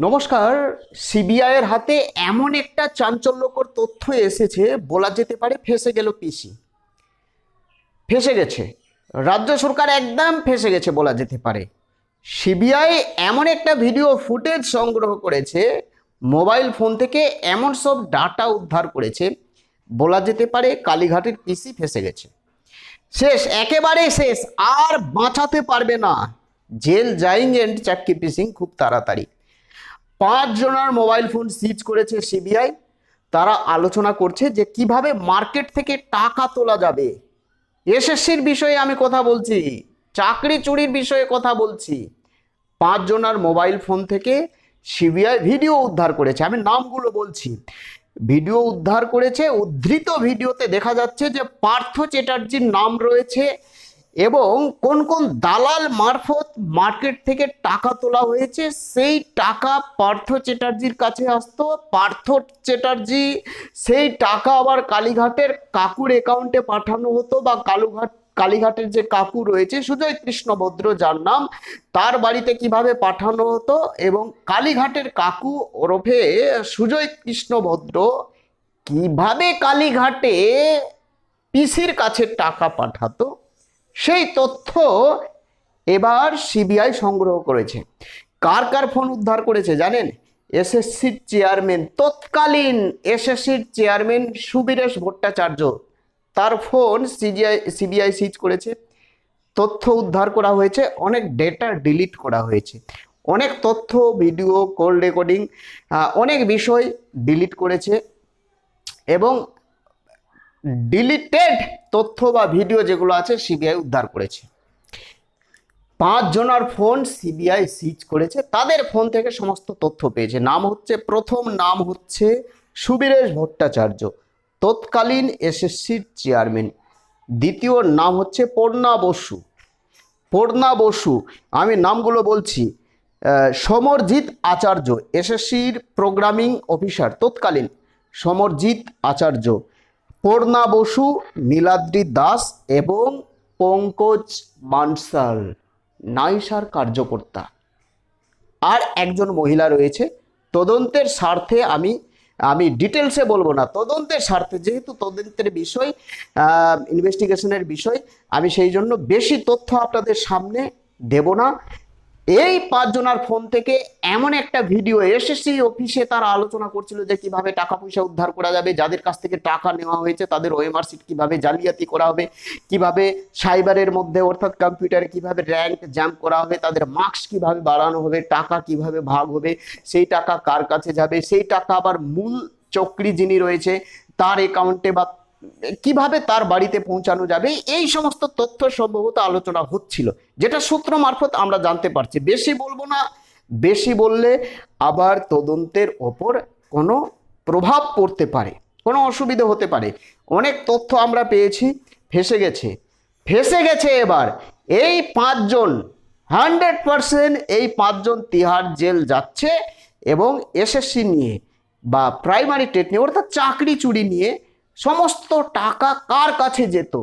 নমস্কার। সিবিআইয়ের হাতে এমন একটা চাঞ্চল্যকর তথ্য এসেছে, বলা যেতে পারে ফেসে গেল পিসি। ফেসে গেছে। রাজ্য সরকার একদম ফেসে গেছে বলা যেতে পারে। সিবিআই এমন একটা ভিডিও ফুটেজ সংগ্রহ করেছে, মোবাইল ফোন থেকে এমন সব ডাটা উদ্ধার করেছে, বলা যেতে পারে কালীঘাটের পিসি ফেসে গেছে। শেষ, একেবারে শেষ, আর বাঁচাতে পারবে না। জেল জাইং এন্ড চাক্কি পিসিং খুব তাড়াতাড়ি। পাঁচ জনের মোবাইল ফোন সিজ করেছে সিবিআই। তারা আলোচনা করছে যে কীভাবে মার্কেট থেকে টাকা তোলা যাবে। এসএসসির বিষয়ে আমি কথা বলছি, চাকরি চুরির বিষয়ে কথা বলছি। পাঁচ জনের মোবাইল ফোন থেকে সিবিআই ভিডিও উদ্ধার করেছে। আমি নামগুলো বলছি। ভিডিও উদ্ধার করেছে, উদ্ধৃত ভিডিওতে দেখা যাচ্ছে যে পার্থ চ্যাটার্জির নাম রয়েছে এবং কোন কোন দালাল মারফত মার্কেট থেকে টাকা তোলা হয়েছে, সেই টাকা পার্থ চ্যাটার্জির কাছে আসতো। পার্থ চ্যাটার্জি সেই টাকা আবার কালীঘাটের কাকুর অ্যাকাউন্টে পাঠানো হতো বা কালুঘাট, কালীঘাটের যে কাকু রয়েছে, সুজয় কৃষ্ণ ভদ্র যার নাম, তার বাড়িতে কীভাবে পাঠানো হতো এবং কালীঘাটের কাকু ওরফে সুজয় কৃষ্ণ ভদ্র কীভাবে কালীঘাটে পিসির কাছে টাকা পাঠাতো? সেই তথ্য এবার সিবিআই সংগ্রহ করেছে। কার কার ফোন উদ্ধার করেছে জানেন? এসএসসির চেয়ারম্যান তৎকালীন এসএসসির চেয়ারম্যান সুবীরেশ ভট্টাচার্য। তার ফোন সিজিআই সিবিআই সিজ করেছে। তথ্য উদ্ধার করা হয়েছে, অনেক ডেটা ডিলিট করা হয়েছে। অনেক তথ্য ভিডিও কল রেকর্ডিং অনেক বিষয় ডিলিট করেছে। এবং ডিলিটেড তথ্য বা ভিডিও যেগুলো আছে সিবিআই উদ্ধার করেছে। পাঁচ জনের ফোন সিবিআই সিজ করেছে। তাদের ফোন থেকে সমস্ত তথ্য পেয়েছে। নাম হচ্ছে, প্রথম নাম হচ্ছে সুবীরেশ ভট্টাচার্য, তৎকালীন এসএসসির চেয়ারম্যান। দ্বিতীয় নাম হচ্ছে পর্ণা বসু। পর্ণা বসু, আমি নামগুলো বলছি সমরজিৎ আচার্য, এসএসসির প্রোগ্রামিং অফিসার, তৎকালীন সমরজিৎ আচার্য। পর্ণা বসু, নীলাদ্রি দাস এবং পঙ্কজ মানসাল নাইসার কার্যকর্তা। আর একজন মহিলা রয়েছে। তদন্তের স্বার্থে আমি আমি ডিটেলসে বলব না। তদন্তের স্বার্থে, যেহেতু তদন্তের বিষয় ইনভেস্টিগেশনের বিষয়, আমি সেই জন্য বেশি তথ্য আপনাদের সামনে দেব না। এই পাঁচজনার ফোন থেকে এমন একটা ভিডিও এসএসসি অফিসে তারা আলোচনা করছিল যে কীভাবে টাকা পয়সা উদ্ধার করা যাবে, যাদের কাছ থেকে টাকা নেওয়া হয়েছে তাদের ওএমআর সিট কীভাবে জালিয়াতি করা হবে, কীভাবে সাইবারের মধ্যে অর্থাৎ কম্পিউটারে কীভাবে র্যাঙ্ক জাম্প করা হবে, তাদের মার্কস কীভাবে বাড়ানো হবে, টাকা কীভাবে ভাগ হবে, সেই টাকা কার কাছে যাবে, সেই টাকা আবার মূল চক্রী যিনি রয়েছে, তার অ্যাকাউন্টে বা কীভাবে তার বাড়িতে পৌঁছানো যাবে? এই সমস্ত তথ্য সম্ভবত আলোচনা হচ্ছিল। যেটা সূত্র মারফত আমরা জানতে পারছি। বেশি বলব না। বেশি বললে আবার তদন্তের ওপর কোনো প্রভাব পড়তে পারে। কোনো অসুবিধা হতে পারে। অনেক তথ্য আমরা পেয়েছি। ফেসে গেছে। ফেসে গেছে এবার। এই পাঁচজন, হান্ড্রেড পারসেন্ট এই পাঁচজন তিহার জেল যাচ্ছে এবং এসএসসি নিয়ে বা প্রাইমারি টেট নিয়ে, অর্থাৎ চাকরি চুরি নিয়ে সমস্ত টাকা কার কাছে যেত?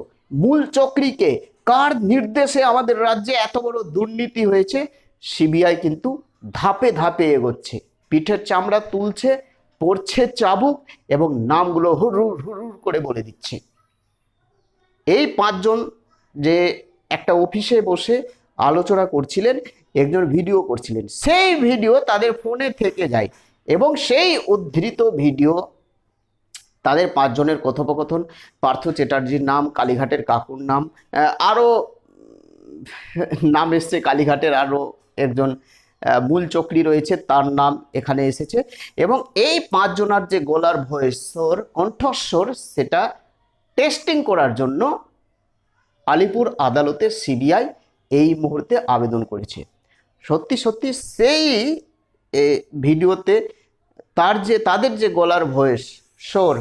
মূল চক্রীকে কার নির্দেশে আমাদের রাজ্যে এত বড় দুর্নীতি হয়েছে? সিবিআই কিন্তু ধাপে ধাপে এগোচ্ছে। পিঠের চামড়া তুলছে পড়ছে চাবুক এবং নামগুলো হুরুর হুরুর করে বলে দিচ্ছে। এই পাঁচজন যে একটা অফিসে বসে আলোচনা করছিলেন, একজন ভিডিও করছিলেন। সেই ভিডিও তাদের ফোনে থেকে যায় এবং সেই উদ্ধৃত ভিডিও তাদের পাঁচজনের কথোপকথন, পার্থ চ্যাটার্জির নাম, কালীঘাটের কাকুর নাম আরও নাম এসছে কালীঘাটের আরও একজন মূল চক্রী রয়েছে, তার নাম এখানে এসেছে। এবং এই পাঁচজনার যে গলার ভয়েসর কণ্ঠস্বর, সেটা টেস্টিং করার জন্য আলিপুর আদালতে সিবিআই এই মুহূর্তে আবেদন করেছে। সত্যি সত্যি সেই ভিডিওতে তার যে, তাদের যে গলার ভয়েস স্বর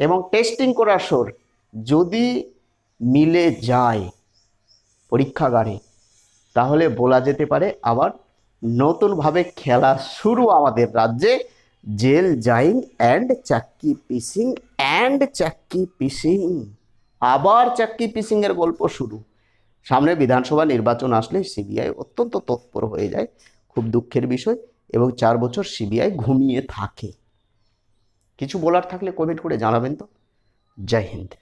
এবং টেস্টিং করা স্বর যদি মিলে যায় পরীক্ষাগারে, তাহলে বলা যেতে পারে আবার নতুনভাবে খেলা শুরু আমাদের রাজ্যে। জেল জাইং অ্যান্ড চাক্কি পিসিং অ্যান্ড চাক্কি পিসিং। আবার চাক্কি পিসিংয়ের গল্প শুরু। সামনে বিধানসভা নির্বাচন আসলে সিবিআই অত্যন্ত তৎপর হয়ে যায়। খুব দুঃখের বিষয় এবং চার বছর সিবিআই ঘুমিয়ে থাকে। কিছু বলার থাকলে কমেন্ট করে জানাবেন তো। জয় হিন্দ।